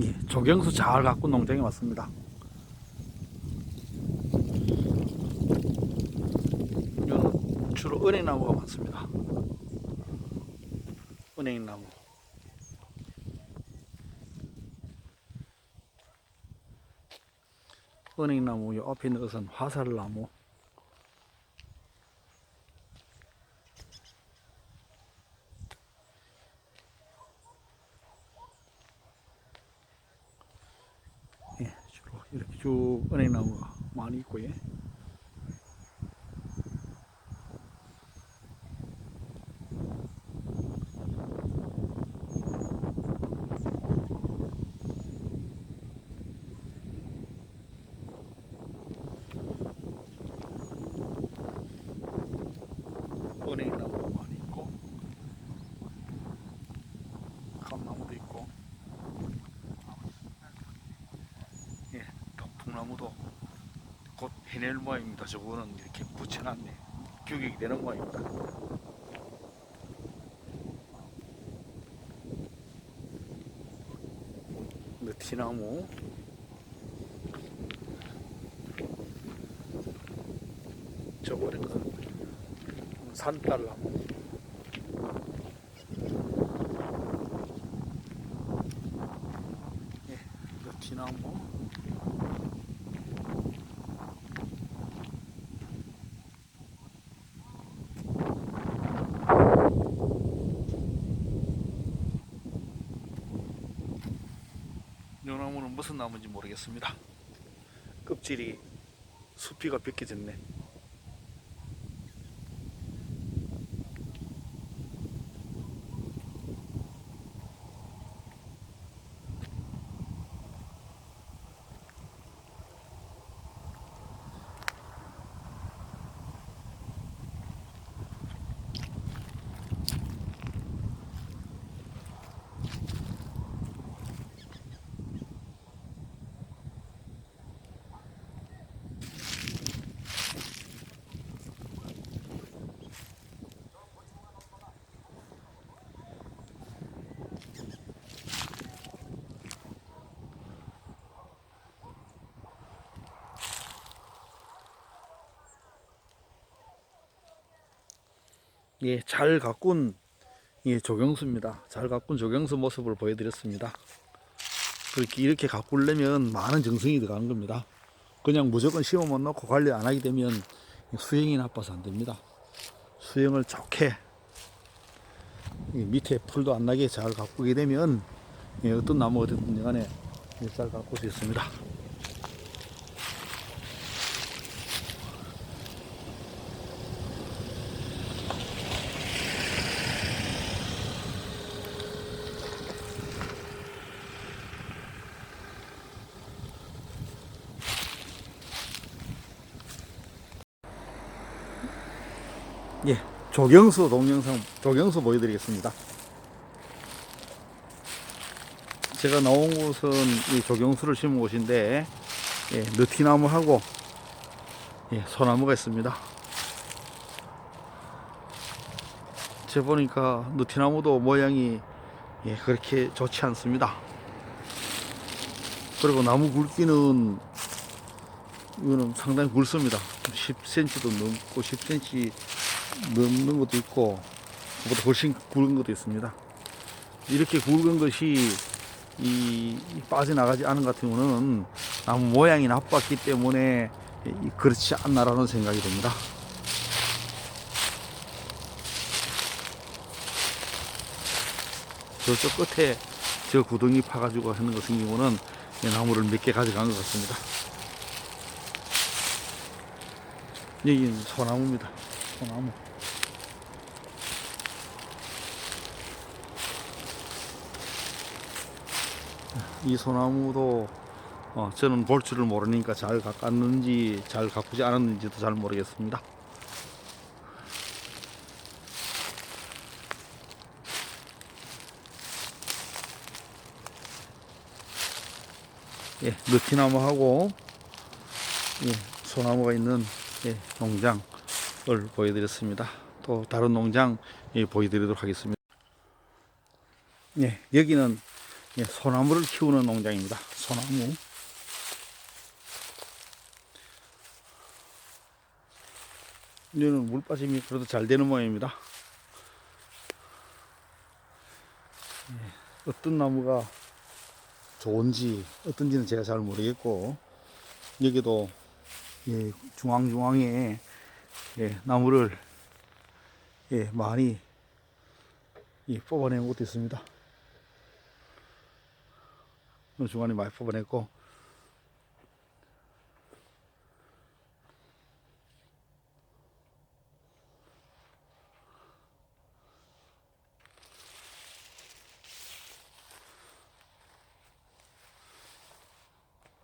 예, 조경수 잘 가꾼 농장에 왔습니다. 여기는 주로 은행나무가 많습니다. 은행나무. 은행나무 요 앞에 있는 것은 화살나무. ရှုအနေနာမှာမာနီခွေ 해낼 모양입니다. 저거는 이렇게 붙여놨네. 규격이 되는 모양입니다. 느티나무 저번에는 산딸나무 예, 느티나무 나무는 무슨 나무인지 모르겠습니다. 껍질이 수피가 벗겨졌네. 예, 잘 가꾼 예, 조경수입니다. 잘 가꾼 조경수 모습을 보여드렸습니다. 그렇게 이렇게 가꾸려면 많은 정성이 들어가는 겁니다. 그냥 무조건 심어만 놓고 관리 안 하게 되면 수영이 나빠서 안 됩니다. 수영을 좋게 이 밑에 풀도 안 나게 잘 가꾸게 되면 예, 어떤 나무가 됐든 간에 예, 잘 가꿀 수 있습니다. 예, 조경수 동영상 조경수 보여드리겠습니다. 제가 나온 곳은 이 조경수를 심은 곳인데 예, 느티나무하고 예, 소나무가 있습니다. 제 보니까 느티나무도 모양이 예, 그렇게 좋지 않습니다. 그리고 나무 굵기는 이거는 상당히 굵습니다. 10cm도 넘고 10cm 넘는 것도 있고 그보다 훨씬 굵은 것도 있습니다. 이렇게 굵은 것이 이, 이 빠져나가지 않은 것 같은 경우는 나무 모양이 나빴기 때문에 이- 그렇지 않나라는 생각이 듭니다. 저쪽 끝에 저 구덩이 파가지고 하는 것 같은 경우는 이 나무를 몇 개 가져간 것 같습니다. 여기는 소나무입니다. 소나무. 이 소나무도 어, 저는 볼 줄을 모르니까 잘 가꿨는지 잘 가꾸지 않았는지도 잘 모르겠습니다. 예, 느티나무하고 예, 소나무가 있는 예, 농장을 보여드렸습니다. 또 다른 농장 예, 보여드리도록 하겠습니다. 예, 여기는 예, 소나무를 키우는 농장입니다. 소나무. 이제는 물 빠짐이 그래도 잘 되는 모양입니다. 예, 어떤 나무가 좋은지 어떤지는 제가 잘 모르겠고 여기도 예, 중앙중앙에 예, 나무를 예, 많이 예, 뽑아낸 곳도 있습니다. 이 중간에 많이 뽑아냈고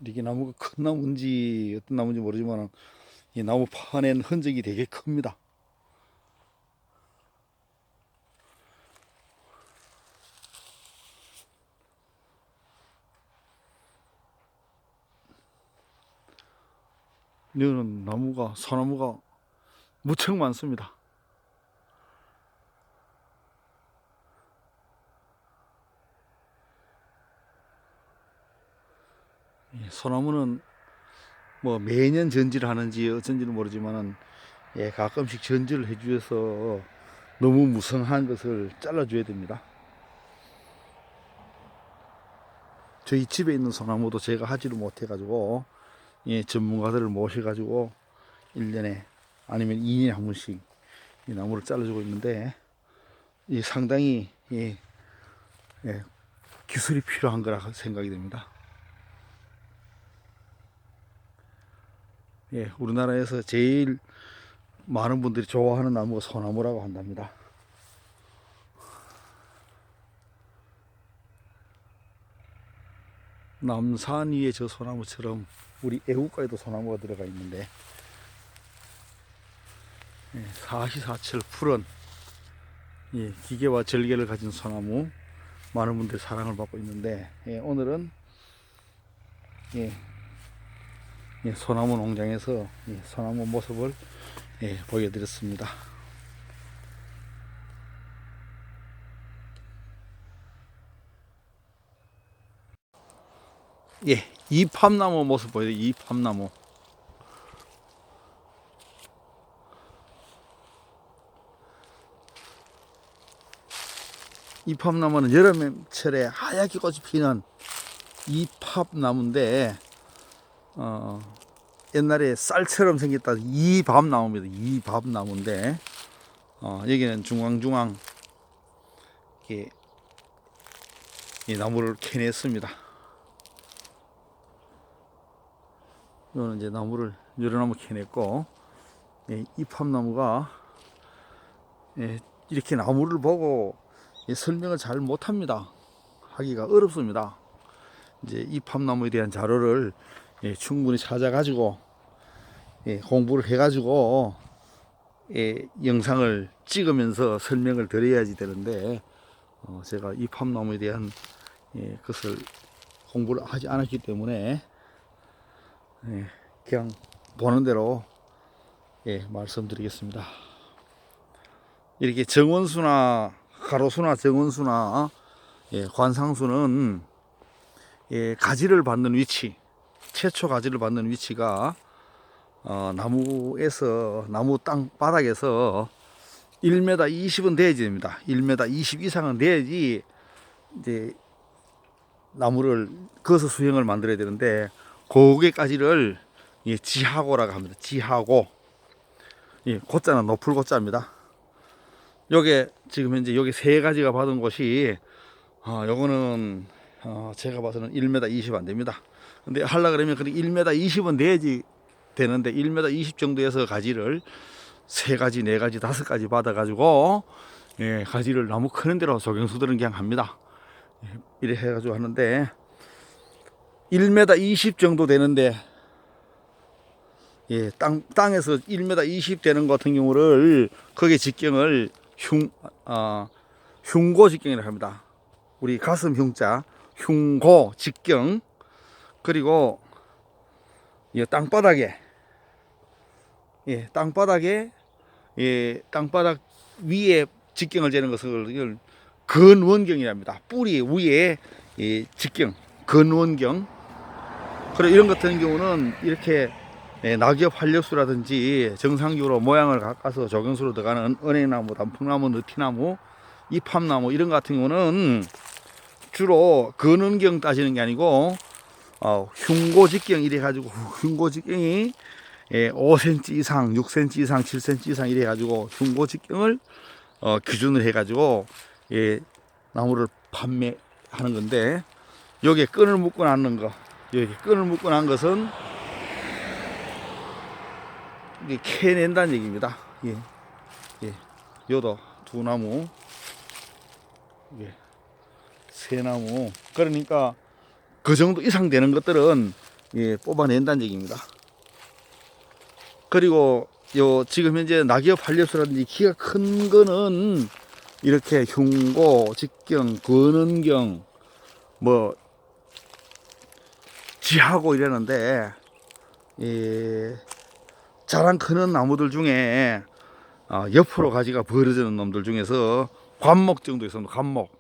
이게 나무가 큰 나무인지 어떤 나무인지 모르지만 이 나무 파낸 흔적이 되게 큽니다. 여기는 나무가 소나무가 무척 많습니다. 예, 소나무는 뭐 매년 전지를 하는지 어쩐지는 모르지만은 예, 가끔씩 전지를 해주셔서 너무 무성한 것을 잘라줘야 됩니다. 저희 집에 있는 소나무도 제가 하지를 못해가지고 예, 전문가들을 모셔가지고 1년에 아니면 2년에 한 번씩 이 나무를 잘라주고 있는데 이 상당히 예, 예, 기술이 필요한 거라 생각이 됩니다. 예, 우리나라에서 제일 많은 분들이 좋아하는 나무가 소나무라고 한답니다. 남산 위에 저 소나무처럼 우리 애국가에도 소나무가 들어가 있는데 예, 사시사철 푸른 예, 기계와 절개를 가진 소나무 많은 분들의 사랑을 받고 있는데 예, 오늘은 소나무 농장에서 예, 소나무 모습을 예, 보여드렸습니다. 예, 이팝나무 모습 보여요. 이팝나무. 이 팝나무는 여름철에 하얗게 꽃이 피는 이 팝나무인데 어, 옛날에 쌀처럼 생겼다 이 밥나무입니다. 이 밥나무인데 어, 여기는 중앙중앙 이렇게 이 나무를 캐냈습니다. 이거는 이제 나무를 여러 나무 캐냈고 예, 이 팝나무가 예, 이렇게 나무를 보고 예, 설명을 잘 못합니다. 하기가 어렵습니다. 이제 이 팝나무에 대한 자료를 예, 충분히 찾아가지고 예, 공부를 해가지고 예, 영상을 찍으면서 설명을 드려야지 되는데 어, 제가 이 팝나무에 대한 예, 것을 공부를 하지 않았기 때문에 예, 그냥 보는 대로 예, 말씀드리겠습니다. 이렇게 정원수나 가로수나 정원수나 예, 관상수는 예, 가지를 받는 위치, 최초 가지를 받는 위치가 어, 나무에서 나무 땅 바닥에서 1m 20은 돼야지 됩니다. 1m 20 이상은 돼야지 이제 나무를 그어서 수형을 만들어야 되는데 고개까지를 예, 지하고라고 합니다. 지하고 예, 고자는 높을 고자입니다. 요게 지금 현재 여기 세 가지가 받은 곳이 어, 요거는 어, 제가 봐서는 1m 20 안 됩니다. 근데 하려 그러면 그 1m 20은 내야지 되는데 1m 20 정도에서 가지를 세 가지, 네 가지, 다섯 가지 받아 가지고 예, 가지를 나무 크는 대로 조경수들은 그냥 합니다. 예, 이래 해 가지고 하는데 1m 20 정도 되는데 예, 땅, 땅에서 1m 20 되는 것 같은 경우를 거기에 직경을 흉, 어, 흉고 직경이라고 합니다. 우리 가슴 흉자, 흉고 직경, 그리고 이 땅바닥에, 예, 땅바닥에, 예, 땅바닥 위에 직경을 재는 것을 이걸 근원경이랍니다. 뿌리 위에 이 직경, 근원경, 그리고 이런 것 같은 경우는 이렇게 예, 낙엽 활력수라든지 정상적으로 모양을 깎아서 조경수로 들어가는 은행나무, 단풍나무, 느티나무, 이팝나무 이런 것 같은 경우는 주로 근원경 따지는 게 아니고 어, 흉고직경 이래 가지고 흉고직경이 예, 5cm 이상, 6cm 이상, 7cm 이상 이래 가지고 흉고직경을 어, 기준을 해 가지고 예, 나무를 판매하는 건데 여기에 끈을 묶고 낳는 거 여기 끈을 묶고 난 것은 이게 캐낸다는 얘기입니다. 예, 예, 요도 두 나무, 예, 세 나무. 그러니까 그 정도 이상 되는 것들은 예, 뽑아낸다는 얘기입니다. 그리고 요 지금 현재 낙엽 활력수라든지 키가 큰 거는 이렇게 흉고, 직경, 근원경, 뭐 지하고 이러는데 예, 자랑 크는 나무들 중에 어, 옆으로 가지가 벌어지는 놈들 중에서 관목 정도 있습니다. 관목.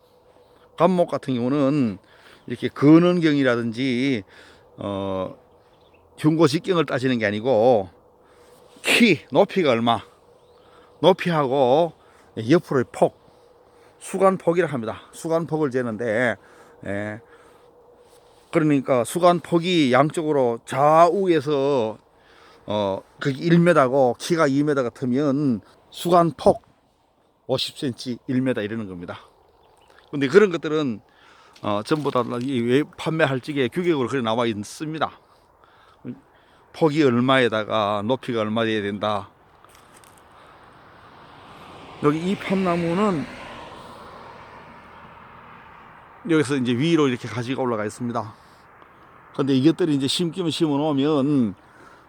관목 같은 경우는 이렇게 근원경이라든지 어, 흉고직경을 따지는 게 아니고 키 높이가 얼마 높이하고 옆으로의 폭 수간폭이라 합니다. 수간폭을 재는데 예, 그러니까 수간 폭이 양쪽으로 좌우에서 어 그게 1m고 키가 2m 같으면 수간 폭 50cm 1m 이러는 겁니다. 근데 그런 것들은 어 전부 다 이 판매할 적에 규격으로 그래 나와 있습니다. 폭이 얼마에다가 높이가 얼마 돼야 된다. 여기 이 팜나무는 여기서 이제 위로 이렇게 가지가 올라가 있습니다. 근데 이것들이 이제 심기면 심어 놓으면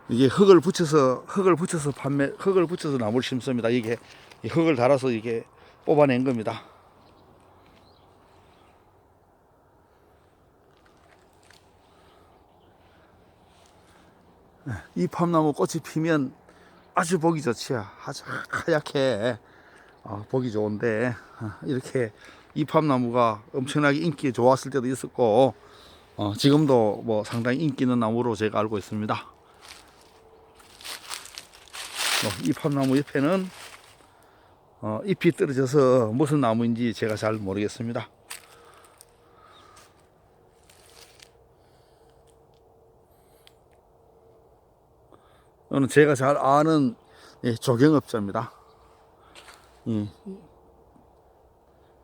이게 흙을 붙여서 흙을 붙여서 판매 흙을 붙여서 나무를 심습니다. 이게 이 흙을 달아서 이게 뽑아낸 겁니다. 이 팜나무 꽃이 피면 아주 보기 좋지요. 아주 하얗게 어, 보기 좋은데 어, 이렇게 이 팜나무가 엄청나게 인기 좋았을 때도 있었고 어, 지금도 뭐 상당히 인기 있는 나무로 제가 알고 있습니다. 뭐, 이 팜나무 옆에는 어, 잎이 떨어져서 무슨 나무인지 제가 잘 모르겠습니다. 이거는 제가 잘 아는 예, 조경업자입니다. 예,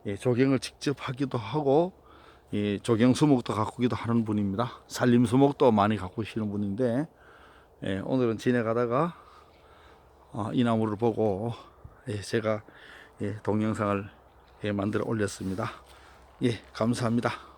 예, 조경을 직접 하기도 하고 예, 조경 수목도 가꾸기도 하는 분입니다. 산림 수목도 많이 가꾸시는 분인데 예, 오늘은 지내가다가 어, 이 나무를 보고 예, 제가 예, 동영상을 예, 만들어 올렸습니다. 예, 감사합니다.